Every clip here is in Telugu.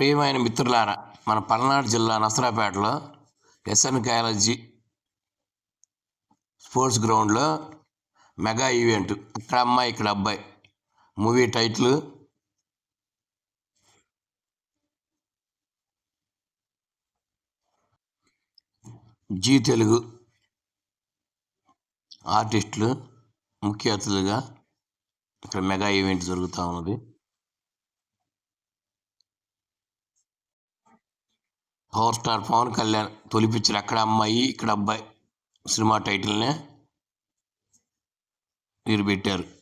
ప్రియమైన మిత్రులారా మన పల్నాడు జిల్లా నసరాపేటలో ఎస్ఎన్ కాలేజీ స్పోర్ట్స్ గ్రౌండ్లో మెగా ఈవెంట్ అక్కడ అమ్మాయి ఇక్కడ అబ్బాయి మూవీ టైటిల్. జీ తెలుగు ఆర్టిస్టులు ముఖ్య అతిథులుగా ఇక్కడ మెగా ఈవెంట్ జరుగుతూ ఉన్నది. పవర్ స్టార్ పవన్ కళ్యాణ్ తొలి పిక్చర్ అక్కడ అమ్మాయి ఇక్కడ అబ్బాయి సినిమా టైటిల్నే మీరు పెట్టారు.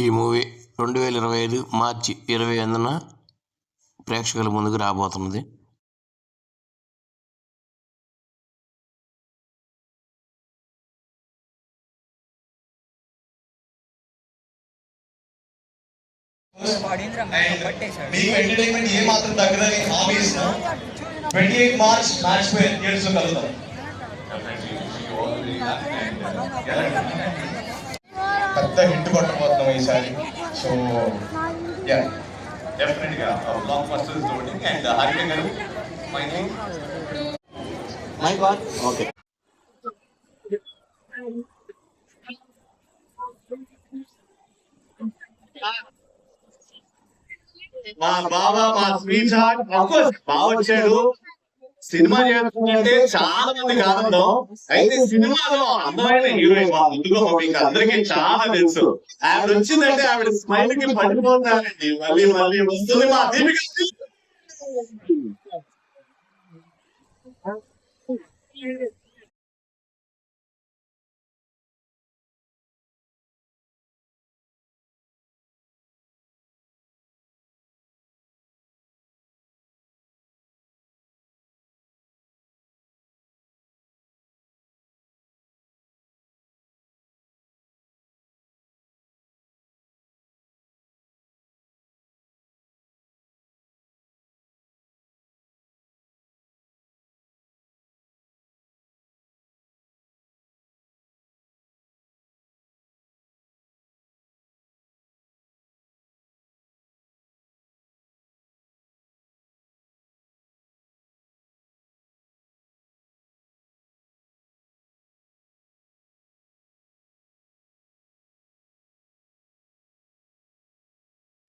ఈ మూవీ రెండు వేల ఇరవై ఐదు మార్చి ఇరవై ఎనిమిదిన ప్రేక్షకుల ముందుకు రాబోతున్నది. మీకు ఎంటర్టైన్మెంట్ ఏ మాత్రం తగ్గదని హామీ ఇస్తున్నాం. ట్వంటీ ఎయిట్ మార్చ్ మ్యాచ్ కలుద్దాం పెద్ద హిట్ కొట్టబోతున్నాం ఈసారి. సో యా డెఫినెట్గా బ్లాక్ బస్టర్స్ తోటి అండ్ హరిక గారు my name my god okay మా బాబా మా స్వీట్ హార్ట్ బాగా వచ్చాడు. సినిమా చేస్తుందంటే చాలా మందికి ఆనందం అయితే సినిమాలో అందమైన హీరోయిన్ మా ముందుగా మీకు అందరికీ చాలా తెలుసు. ఆవిడ వచ్చిందంటే ఆవిడ స్మైల్కి పడిపోతానండి మళ్ళీ మళ్ళీ వస్తుంది. మా దీపిక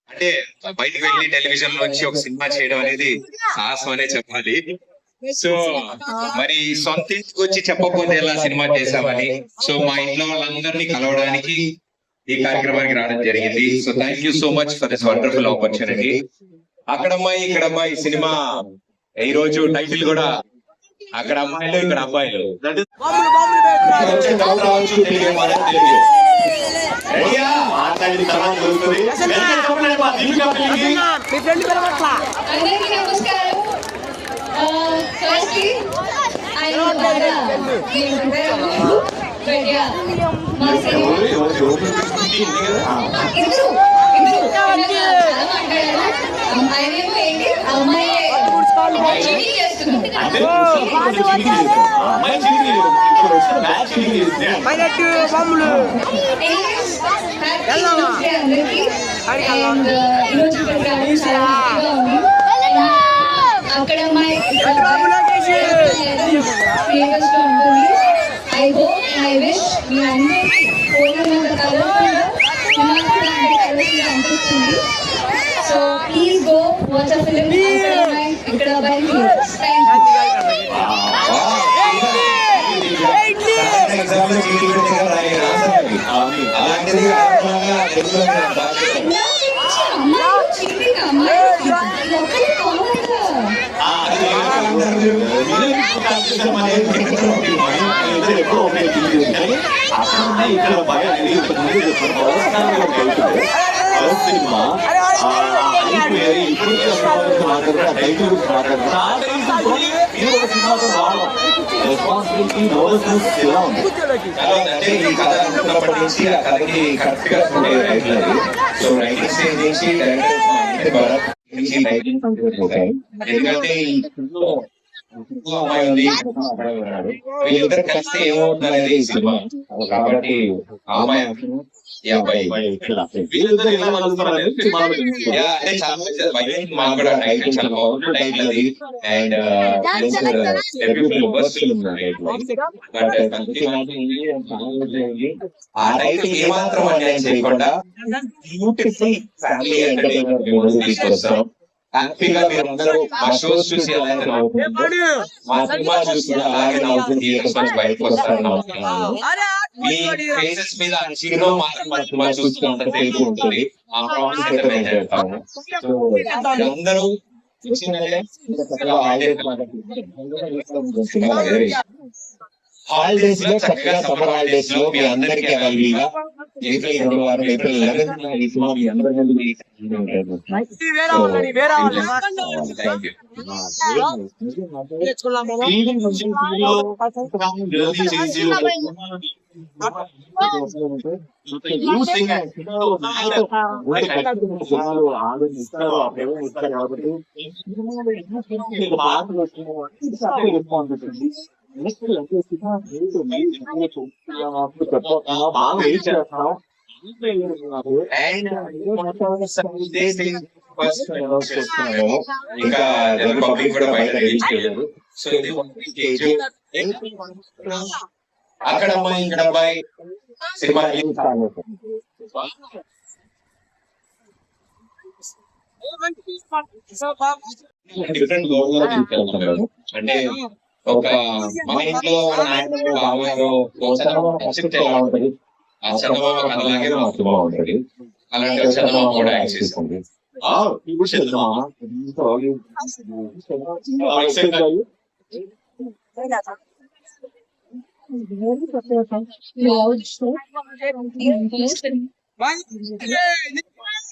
అంటే బయటికి వెళ్ళి టెలివిజన్ నుంచి ఒక సినిమా చేయడం అనేది సాహసం అనే చెప్పాలి. సో మరి సొంత ఇంటికి వచ్చి చెప్పకపోతే ఎలా సినిమా చేశామని? సో మా ఇంట్లో వాళ్ళందరినీ కలవడానికి ఈ కార్యక్రమానికి రావడం జరిగింది. So thank you so much for this wonderful opportunity అక్కడ అమ్మాయి ఇక్కడ అమ్మాయి సినిమా ఈ రోజు టైటిల్ కూడా అక్కడ అమ్మాయిలు ఇక్కడ అబ్బాయిలు. మాట్లాడిన తర్వాత మా దీపిక పెళ్ళికి అందరికీ నమస్కారం ఫస్ట్లీ ఐ నో బాగా నేను ప్రిపేర్ అవ్వలేదు బట్ యా మా సినిమా ఇద్దరు ఇద్దరు చాలా చాలా హ్యాపీగా ఉంది అక్కడ అమ్మాయి ఫేమస్ ఉంటుంది ఐ హోప్ ఐ విష్ మీ అందరికీ కోరినంత కూడా అనిపిస్తుంది so please go watch a film అక్కడ అమ్మాయి ఇక్కడ అబ్బాయి ఎగ్జామ్ చీటింగ్ అలాంటిది అమ్మాయి చీటింగ్ అమ్మాయి ఒక్కరి కావాలా ఇక్కడ భయం సినిమా రెస్పాన్సిబిలిటీ నోలెస్ ఎలా ఉంది? అంటే ఈ కథ ఉన్నప్పటి నుంచి ఆ కథకి కరెక్ట్గా ఉండే రైతులు అది. సో రైటింగ్ స్టేజ్ నుంచి ఎందుకంటే అమ్మాయి ఉంది. వీళ్ళిద్దరు కలిస్తే ఏమవుతుంది అనేది సినిమా. కాబట్టి ఆ అమ్మాయి ఆ టైటిల్ ఏమాత్రం అన్యాయం చేయకుండా బ్యూటిఫుల్ ఫ్యామిలీ ఎంటర్టైన్మెంట్ తీసుకొస్తాం హ్యాపీగా మీరు అందరూ మా షోస్ చూసి అలాగే నవ్వుకుంటూ మా సినిమా చూసి అలాగే నవ్వుతూ థియేటర్స్ నుంచి బయటకు వస్తారని నమ్ముతున్నాను మీ ఫేసెస్ మీద ఆ చిరునవ్వు మాత్రం మా సినిమా చూసుకుంటే తెలుగు ఉంటుంది ఆ ప్రామిస్ అయితే మేము చేస్తాము సో అందరూ చూసినట్లే చక్కగా హాలిడేస్ లో చక్కగా సమ్మర్ హాలిడేస్ లో మీ అందరికీ అవైలబుల్ గా ఏప్రిల్ రెండు వారం ఏప్రిల్ లెవెన్ ఈ సినిమా మీ అందరి ముందు మీ థ్యాంక్ యూ ఈవెన్ కొంచెం టీవీలో జల్దీ చేసి You sing and ఉంటే ఖచ్చితంగా జనాలు ఆదరిస్తారు, ఆ ప్రేమ ఇస్తారు కాబట్టి నెక్స్ట్ బాగా వెయిట్ చేస్తాం ఇంకా పబ్లిక్ కూడా బయట సో ఇది అక్కడ అమ్మాయి ఇక్కడ అబ్బాయి సినిమా డిఫరెంట్ గోల్ అంటే ఒక మా ఇంట్లో నాయకుడు బావగారు ఓ చందమామ కాన్సెప్ట్ ఎలా ఉంటుంది ఆ చందమామ కథలాగే మా సినిమా ఉంటుంది అలాంటి ఒక చందమామ కూడా యాక్ట్ చేస్తుంది ఇప్పుడు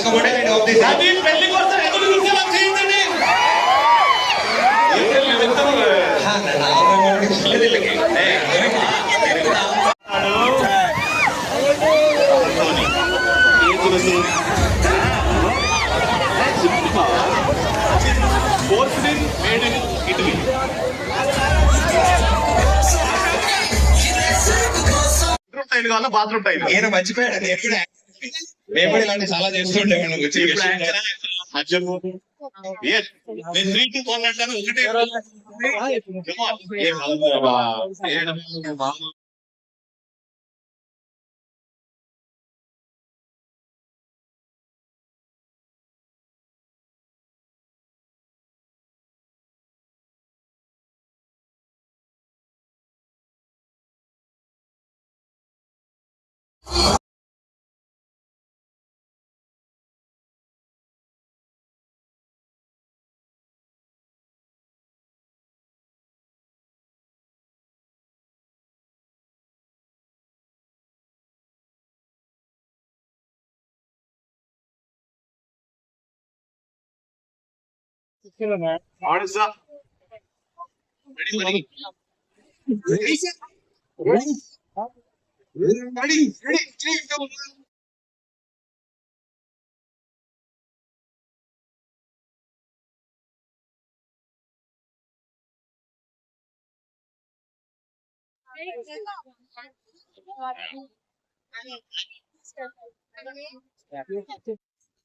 చేసుకోమంటే నేను ఆఫ్ చేశాను. అది పెళ్ళి కోసం ఎదురు చూసే మేడ్ ఇన్ ఇటలీ టైల్ కావాలా బాత్రూమ్ టైల్. ఈయన మర్చిపోయాడు అది ఎప్పుడు మేము కూడా ఇలాంటి చాలా చేస్తుంటాము వచ్చి నేను త్రీ టు వన్ అంటాను ఒకటే.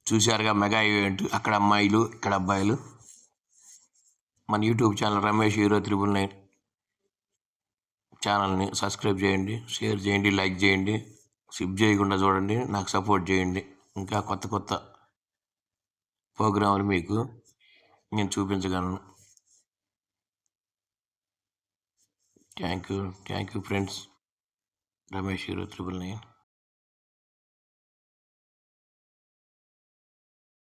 చూశారుగా మెగా ఈవెంట్. అక్కడ అమ్మాయిలు ఇక్కడ అబ్బాయిలు. మన YouTube channel Ramesh hero triple nine ఛానల్ని సబ్స్క్రైబ్ చేయండి షేర్ చేయండి లైక్ చేయండి సిప్ చేయకుండా చూడండి నాకు సపోర్ట్ చేయండి. ఇంకా కొత్త కొత్త ప్రోగ్రాములు మీకు నేను చూపించగలను. Thank you thank you friends. Ramesh hero triple nine.